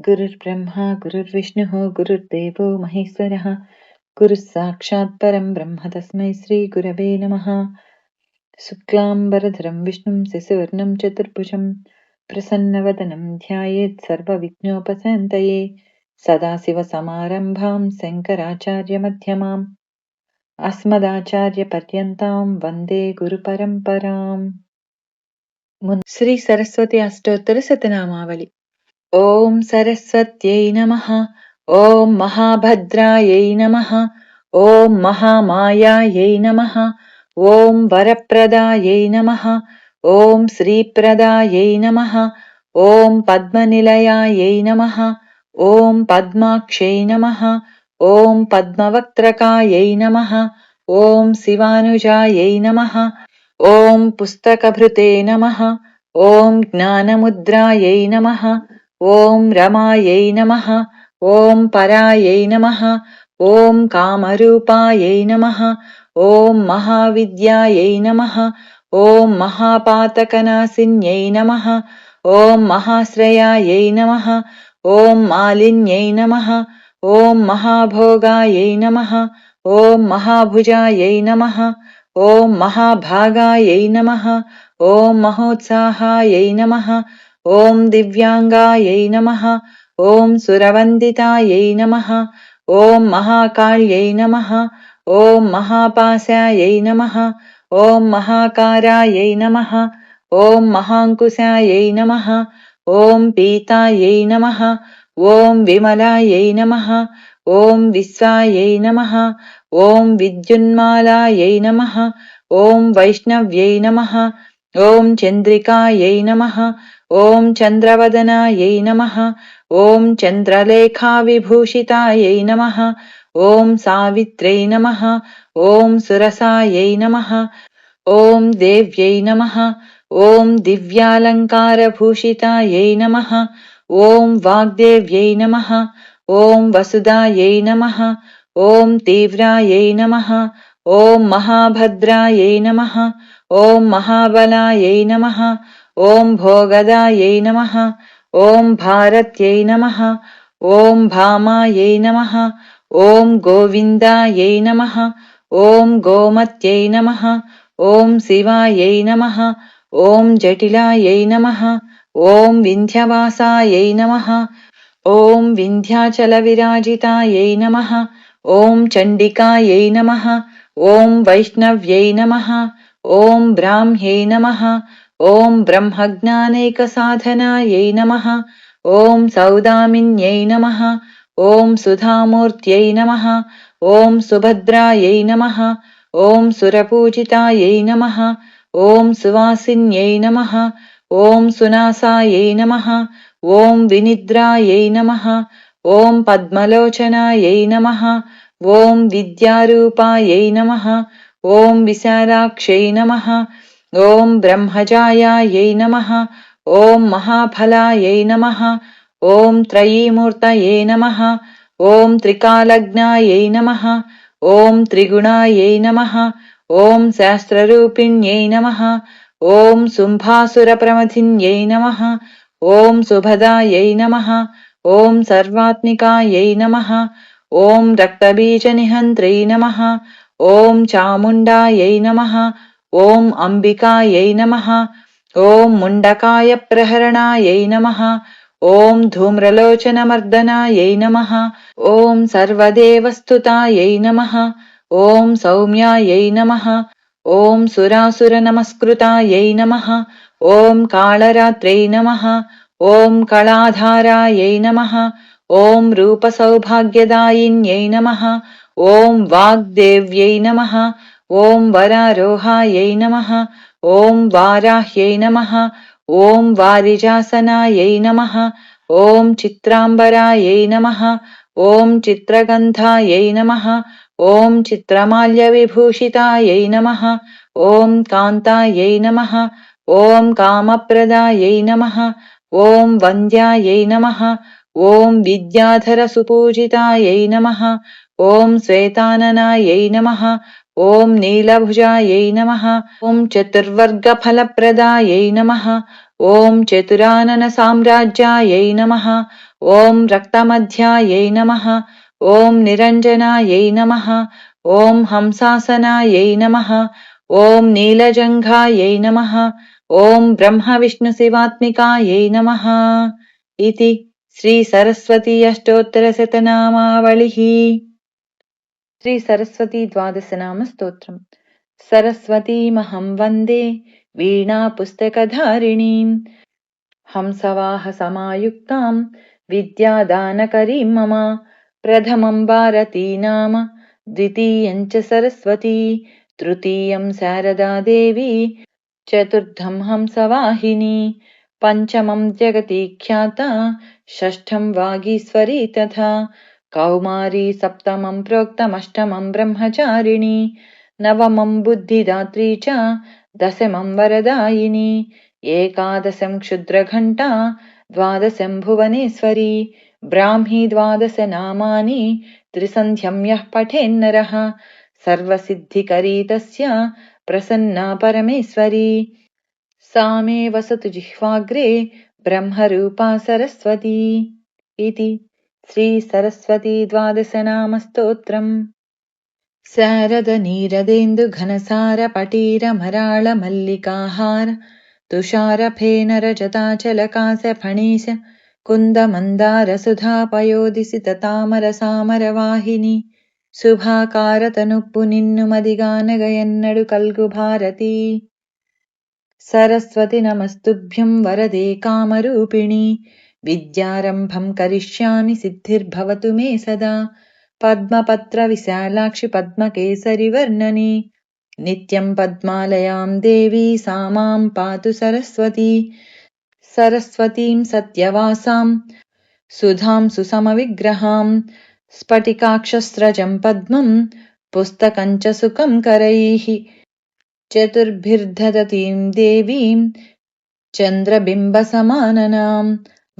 गुरुर्ब्रह्मा, गुरुर्विष्णुः, गुरुर्देवो महेश्वरः। गुरुः परं ब्रह्म तस्मै श्रीगुरवे नमः। शुक्लाम्बरधरं विष्णुं शिशुवर्णं चतुर्भुजं प्रसन्नवदनं ध्यायेत् सर्वविघ्नोपशान्तये सदाशिवसमारम्भां शङ्कराचार्यमध्यमाम् अस्मदाचार्यपर्यन्तां वंदे गुरुपरम्पराम्। श्री सरस्वती अष्टोत्तरशतनामावलि ॐ सरस्वत्यै नमः ॐ महाभद्रायै नमः ॐ महामायायै नमः ॐ वरप्रदायै नमः ॐ श्रीप्रदायै नमः ॐ पद्मनिलयायै नमः ॐ पद्माक्षै नमः ॐ पद्मवक्त्रकायै नमः ॐ शिवानुजायै नमः ॐ पुस्तकभृते नमः ॐ ज्ञानमुद्रायै नमः ॐ रमायै नमः ॐ परायै नमः ॐ कामरूपायै नमः ॐ महाविद्यायै नमः ॐ महापातकनासिन्यै नमः ॐ महाश्रयायै नमः ॐ मालिन्यै नमः ॐ महाभोगायै नमः ॐ महाभुजायै नमः ॐ महाभागायै नमः ॐ महोत्साहायै नमः ॐ दिव्याङ्गायै नमः ॐ सुरवन्दितायै नमः ॐ महाकाल्यै नमः ॐ महापाशायै नमः ॐ महाकारायै नमः ॐ महाङ्कुशायै नमः ॐ पीतायै नमः ॐ विमलायै नमः ॐ विश्वायै नमः ॐ विद्युन्मालायै नमः ॐ वैष्णव्यै नमः ॐ चन्द्रिकायै नमः ॐ चन्द्रवदनायै नमः ॐ चन्द्रलेखाविभूषितायै नमः ॐ सावित्र्यै नमः ॐ सुरसायै नमः ॐ देव्यै नमः ॐ दिव्यालङ्कारभूषितायै नमः ॐ वाग्देव्यै नमः ॐ वसुदायै नमः ॐ तीव्रायै नमः ॐ महाभद्रायै नमः ॐ महाबलायै नमः ॐ भोगदायै नमः ॐ भारत्यै नमः ॐ भामायै नमः ॐ गोविन्दायै नमः ॐ गोमत्यै नमः ॐ शिवायै नमः ॐ जटिलायै नमः ॐ विन्ध्यवासायै नमः ॐ विन्ध्याचलविराजितायै नमः ॐ चण्डिकायै नमः ॐ वैष्णव्यै नमः ॐ ब्राह्म्यै नमः ॐ ब्रह्मज्ञानैकसाधनायै नमः ॐ सौदामिन्यै नमः ॐ सुधामूर्त्यै नमः ॐ सुभद्रायै नमः ॐ सुरपूजितायै नमः ॐ सुवासिन्यै नमः ॐ सुनासायै नमः ॐ विनिद्रायै नमः ॐ पद्मलोचनायै नमः ॐ विद्यारूपायै नमः ॐ विशालाक्षै नमः ॐ ब्रह्मजायायै नमः ॐ महाफलायै नमः ॐ त्रयीमूर्तये नमः ॐ त्रिकालज्ञायै नमः ॐ त्रिगुणायै नमः ॐ शास्त्ररूपिण्यै नमः ॐ शुम्भासुरप्रमथिन्यै नमः ॐ सुभदायै नमः ॐ सर्वात्मिकायै नमः ॐ रक्तबीजनिहन्त्रै नमः ॐ चामुण्डायै नमः ॐ अम्बिकायै नमः ॐ मुण्डकायप्रहरणायै नमः ॐ धूम्रलोचनमर्दनायै नमः ॐ सर्वदेवस्तुतायै नमः ॐ सौम्यायै नमः ॐ सुरासुरनमस्कृतायै नमः ॐ कालरात्रै नमः ॐ कलाधारायै नमः ॐ रूपसौभाग्यदायिन्यै नमः ॐ वाग्देव्यै नमः ॐ वरारोहायै नमः ॐ वाराह्यै नमः ॐ वारिजासनायै नमः ॐ चित्राम्बरायै नमः ॐ चित्रगन्धायै नमः ॐ चित्रमाल्यविभूषितायै नमः ॐ कान्तायै नमः ॐ कामप्रदायै नमः ॐ वन्द्यायै नमः ॐ विद्याधरसुपूजितायै नमः ॐ श्वेताननायै नमः ॐ नीलभुजायै नमः ॐ चतुर्वर्गफलप्रदायै नमः ॐ चतुराननसाम्राज्यायै नमः ॐ रक्तमध्यायै नमः ॐ निरञ्जनायै नमः ॐ हंसासनायै नमः ॐ नीलजङ्घायै नमः ॐ ब्रह्मविष्णुशिवात्मिकायै नमः इति श्रीसरस्वती अष्टोत्तरशतनामावलिः श्रीसरस्वतीद्वादशनामस्तोत्रम् सरस्वतीमहं वन्दे वीणापुस्तकधारिणीम्। हंसवाहसमायुक्तां विद्यादानकरीं मम। प्रथमं भारती नाम द्वितीयं च सरस्वती तृतीयं शारदा देवी चतुर्थं हंसवाहिनी पञ्चमं जगति ख्याता षष्ठं वागीश्वरी तथा कौमारी सप्तमं प्रोक्तमष्टमं ब्रह्मचारिणी नवमं बुद्धिदात्री च दशमं वरदायिनी एकादशं क्षुद्रघण्टा द्वादशं भुवनेश्वरी ब्राह्मी द्वादशनामानि त्रिसन्ध्यं यः पठेन्नरः सर्वसिद्धिकरी तस्य प्रसन्ना परमेश्वरी। सा मे वसतु जिह्वाग्रे ब्रह्मरूपा सरस्वती इति श्रीसरस्वती द्वादशनामस्तोत्रम् शारदनीरदेन्दुघनसारपटीरमराळमल्लिकाहार तुषारफेनरजताचलकाशफणीश कुन्दमन्दारसुधापयोदिसिततामरसामरवाहिनि శుభాకారతనుప్పు నిన్ను మదిగానగయన్నడు కల్గు భారతి सरस्वति नमस्तुभ्यं वरदे कामरूपिणि विद्यारम्भं करिष्यामि सिद्धिर्भवतु मे सदा। पद्मपत्रविशालाक्षि पद्मकेसरिवर्णनि। नित्यं पद्मालयां देवी सा मां पातु सरस्वती। सरस्वतीं सत्यवासां सुधां सुसमविग्रहां स्फटिकाक्षस्रजं पद्मं पुस्तकञ्च सुखं करैः। चतुर्भिर्दधतीं देवीं चन्द्रबिम्बसमाननां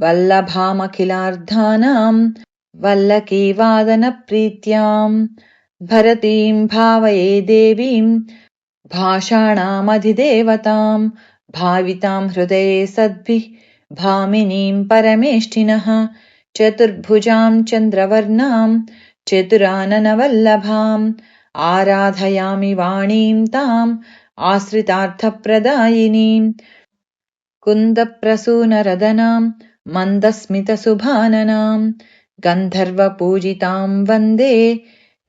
वल्लभामखिलार्धानां वल्लकीवादनप्रीत्यां भरतीं भावये देवीं भाषाणामधिदेवतां भावितां हृदये सद्भिः भामिनीं परमेष्ठिनः चतुर्भुजां चन्द्रवर्णां चतुराननवल्लभाम् आराधयामि वाणीं ताम् आश्रितार्थप्रदायिनीं कुन्दप्रसूनरदनां मन्दस्मितसुभाननां गन्धर्वपूजितां वन्दे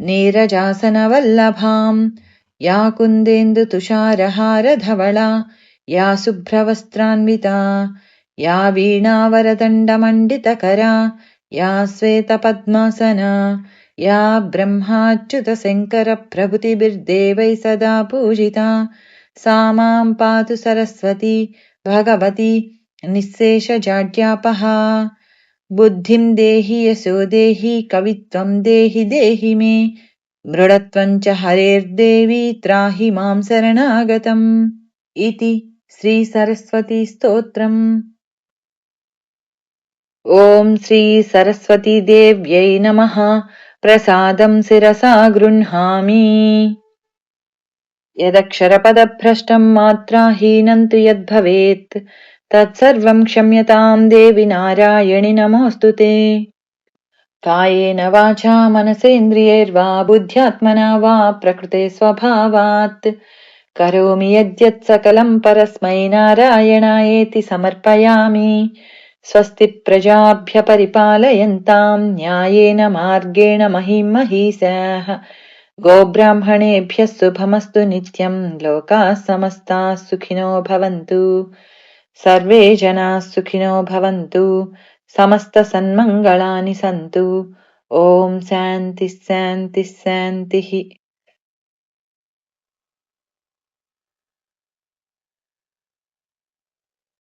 नीरजासनवल्लभां या कुन्देन्दुतुषारहारधवला या शुभ्रवस्त्रान्विता या वीणावरदण्डमण्डितकरा या श्वेतपद्मासना या ब्रह्माच्युतशङ्करप्रभृतिभिर्देवैः सदा पूजिता सा मां पातु सरस्वती भगवती निःशेषजाड्यापहा बुद्धिं देहि यशो देहि कवित्वं देहि देहि मे। मृडत्वं च हरेर्देवी त्राहि मां शरणागतम् इति श्रीसरस्वतीस्तोत्रम्। ॐ श्रीसरस्वतीदेव्यै नमः। प्रसादं शिरसा गृह्णामि। यदक्षरपदभ्रष्टं मात्राहीनं तु यद्भवेत् तत्सर्वं क्षम्यतां देवि नारायणि नमोऽस्तु ते। कायेन वाचा मनसेन्द्रियैर्वा बुद्ध्यात्मना वा प्रकृते स्वभावात्। करोमि यद्यत् सकलं परस्मै नारायणायेति समर्पयामि। स्वस्ति प्रजाभ्यपरिपालयन्तां न्यायेन मार्गेण महीं महीषाः गोब्राह्मणेभ्यः शुभमस्तु नित्यं लोकाः समस्ताः सुखिनो भवन्तु సర్వే జనా సుఖినో భవంతు సమస్త సన్మంగళాని సంతు ఓం శాంతి శాంతి శాంతి